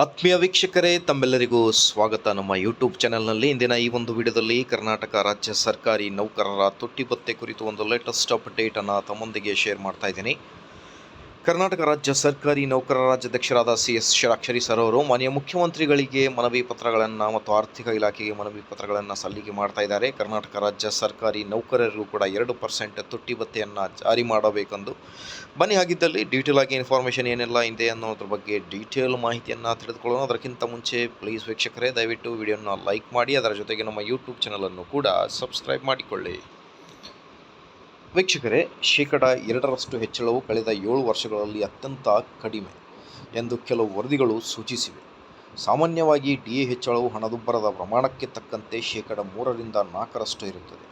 ಆತ್ಮೀಯ ವೀಕ್ಷಕರೇ, ತಮ್ಮೆಲ್ಲರಿಗೂ ಸ್ವಾಗತ. ನಮ್ಮ ಯೂಟ್ಯೂಬ್ ಚಾನೆಲ್ನಲ್ಲಿ ಇಂದಿನ ಈ ಒಂದು ವಿಡಿಯೋದಲ್ಲಿ ಕರ್ನಾಟಕ ರಾಜ್ಯ ಸರ್ಕಾರಿ ನೌಕರರ ತುಟ್ಟಿಭತ್ಯೆ ಕುರಿತು ಒಂದು ಲೇಟೆಸ್ಟ್ ಅಪ್ಡೇಟನ್ನು ತಮ್ಮೊಂದಿಗೆ ಶೇರ್ ಮಾಡ್ತಾ ಇದ್ದೀನಿ. ಕರ್ನಾಟಕ ರಾಜ್ಯ ಸರ್ಕಾರಿ ನೌಕರರ ರಾಜ್ಯಾಧ್ಯಕ್ಷರಾದ ಸಿ ಎಸ್ ಷಡಾಕ್ಷರಿ ಸರ್ ಅವರು ಮಾನ್ಯ ಮುಖ್ಯಮಂತ್ರಿಗಳಿಗೆ ಮನವಿ ಪತ್ರಗಳನ್ನು ಮತ್ತು ಆರ್ಥಿಕ ಇಲಾಖೆಗೆ ಮನವಿ ಪತ್ರಗಳನ್ನು ಸಲ್ಲಿಕೆ ಮಾಡ್ತಾ ಇದ್ದಾರೆ. ಕರ್ನಾಟಕ ರಾಜ್ಯ ಸರ್ಕಾರಿ ನೌಕರರಿಗೂ ಕೂಡ ಎರಡು ಪರ್ಸೆಂಟ್ ತುಟ್ಟಿ ಭತ್ತೆಯನ್ನು ಜಾರಿ ಮಾಡಬೇಕೆಂದು. ಬನ್ನಿ, ಹಾಗಿದ್ದಲ್ಲಿ ಡೀಟೇಲ್ ಆಗಿ ಇನ್ಫಾರ್ಮೇಷನ್ ಏನೆಲ್ಲ ಇದೆ ಅನ್ನೋದ್ರ ಬಗ್ಗೆ ಡೀಟೇಲ್ ಮಾಹಿತಿಯನ್ನು ತಿಳಿದುಕೊಳ್ಳೋಣ. ಅದಕ್ಕಿಂತ ಮುಂಚೆ ಪ್ಲೀಸ್ ವೀಕ್ಷಕರೇ, ದಯವಿಟ್ಟು ವಿಡಿಯೋನ ಲೈಕ್ ಮಾಡಿ. ಅದರ ಜೊತೆಗೆ ನಮ್ಮ ಯೂಟ್ಯೂಬ್ ಚಾನಲನ್ನು ಕೂಡ ಸಬ್ಸ್ಕ್ರೈಬ್ ಮಾಡಿಕೊಳ್ಳಿ. ವೀಕ್ಷಕರೇ, ಶೇಕಡ ಎರಡರಷ್ಟು ಹೆಚ್ಚಳವು ಕಳೆದ ಏಳು ವರ್ಷಗಳಲ್ಲಿ ಅತ್ಯಂತ ಕಡಿಮೆ ಎಂದು ಕೆಲವು ವರದಿಗಳು ಸೂಚಿಸಿವೆ. ಸಾಮಾನ್ಯವಾಗಿ ಡಿ ಎ ಹೆಚ್ಚಳವು ಹಣದುಬ್ಬರದ ಪ್ರಮಾಣಕ್ಕೆ ತಕ್ಕಂತೆ ಶೇಕಡ ಮೂರರಿಂದ ನಾಲ್ಕರಷ್ಟು ಇರುತ್ತದೆ.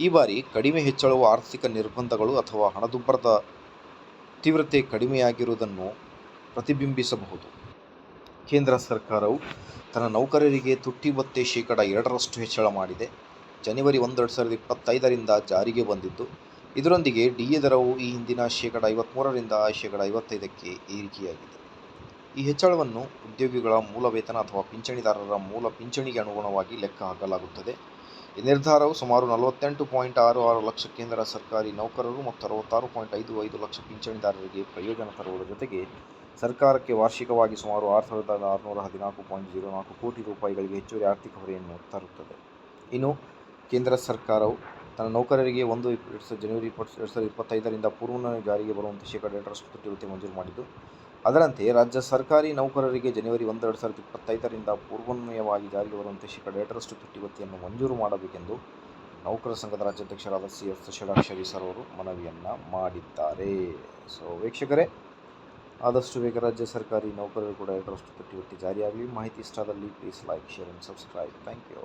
ಈ ಬಾರಿ ಕಡಿಮೆ ಹೆಚ್ಚಳವು ಆರ್ಥಿಕ ನಿರ್ಬಂಧಗಳು ಅಥವಾ ಹಣದುಬ್ಬರದ ತೀವ್ರತೆ ಕಡಿಮೆಯಾಗಿರುವುದನ್ನು ಪ್ರತಿಬಿಂಬಿಸಬಹುದು. ಕೇಂದ್ರ ಸರ್ಕಾರವು ತನ್ನ ನೌಕರರಿಗೆ ತುಟ್ಟಿ ಭತ್ಯೆ ಶೇಕಡ ಎರಡರಷ್ಟು ಹೆಚ್ಚಳ ಮಾಡಿದೆ. ಜನವರಿ ಒಂದು ಎರಡು ಸಾವಿರದ ಇಪ್ಪತ್ತೈದರಿಂದ ಜಾರಿಗೆ ಬಂದಿದ್ದು ಇದರೊಂದಿಗೆ ಡಿಎ ದರವು ಈ ಹಿಂದಿನ ಶೇಕಡ ಐವತ್ತ್ಮೂರರಿಂದ ಶೇಕಡ ಐವತ್ತೈದಕ್ಕೆ ಏರಿಕೆಯಾಗಿದೆ. ಈ ಹೆಚ್ಚಳವನ್ನು ಉದ್ಯೋಗಿಗಳ ಮೂಲ ವೇತನ ಅಥವಾ ಪಿಂಚಣಿದಾರರ ಮೂಲ ಪಿಂಚಣಿಗೆ ಅನುಗುಣವಾಗಿ ಲೆಕ್ಕ ಹಾಕಲಾಗುತ್ತದೆ. ಈ ನಿರ್ಧಾರವು ಸುಮಾರು ನಲವತ್ತೆಂಟು ಪಾಯಿಂಟ್ ಆರು ಆರು ಲಕ್ಷ ಕೇಂದ್ರ ಸರ್ಕಾರಿ ನೌಕರರು ಮತ್ತು ಅರವತ್ತಾರು ಪಾಯಿಂಟ್ ಐದು ಐದು ಲಕ್ಷ ಪಿಂಚಣಿದಾರರಿಗೆ ಪ್ರಯೋಜನ ತರುವುದರ ಜೊತೆಗೆ ಸರ್ಕಾರಕ್ಕೆ ವಾರ್ಷಿಕವಾಗಿ ಸುಮಾರು ಆರು ಸಾವಿರದ ಆರುನೂರ ಹದಿನಾಲ್ಕು ಪಾಯಿಂಟ್ ಜೀರೋ ನಾಲ್ಕು ಕೋಟಿ ರೂಪಾಯಿಗಳಿಗೆ ಹೆಚ್ಚುವರಿ ಆರ್ಥಿಕ ಹೊರೆಯನ್ನು ತರುತ್ತದೆ. ಇನ್ನು ಕೇಂದ್ರ ಸರ್ಕಾರವು ತನ್ನ ನೌಕರರಿಗೆ ಒಂದು ಎರಡು ಸಾವಿರದ ಜನವರಿ ಇಪ್ಪತ್ತು, ಎರಡು ಸಾವಿರದ ಇಪ್ಪತ್ತೈದರಿಂದ ಪೂರ್ವ ಜಾರಿಗೆ ಬರುವಂತೆ ಶೇಕಡ ಎರಡರಷ್ಟು ತುಟ್ಟಿ ಭತ್ಯೆ ಮಂಜೂರು ಮಾಡಿದ್ದು. ಅದರಂತೆ ರಾಜ್ಯ ಸರ್ಕಾರಿ ನೌಕರರಿಗೆ ಜನವರಿ ಒಂದು, ಎರಡು ಸಾವಿರದ ಇಪ್ಪತ್ತೈದರಿಂದ ಪೂರ್ವನ್ವಯವಾಗಿ ಜಾರಿಗೆ ಬರುವಂತೆ ಶೇಕಡ ಎರಡರಷ್ಟು ತುಟ್ಟಿವತ್ತಿಯನ್ನು ಮಂಜೂರು ಮಾಡಬೇಕೆಂದು ನೌಕರ ಸಂಘದ ರಾಜ್ಯಾಧ್ಯಕ್ಷರಾದ ಸಿ ಎಸ್ ಷಡಾಕ್ಷರಿ ಸರ್ ಅವರು ಮನವಿಯನ್ನು ಮಾಡಿದ್ದಾರೆ. ಸೊ ವೀಕ್ಷಕರೇ, ಆದಷ್ಟು ಬೇಗ ರಾಜ್ಯ ಸರ್ಕಾರಿ ನೌಕರರು ಕೂಡ ಎರಡರಷ್ಟು ತುಟ್ಟಿವತ್ತಿ ಜಾರಿಯಾಗಲಿ. ಮಾಹಿತಿ ಇಷ್ಟಾದಲ್ಲಿ please like share and subscribe thank you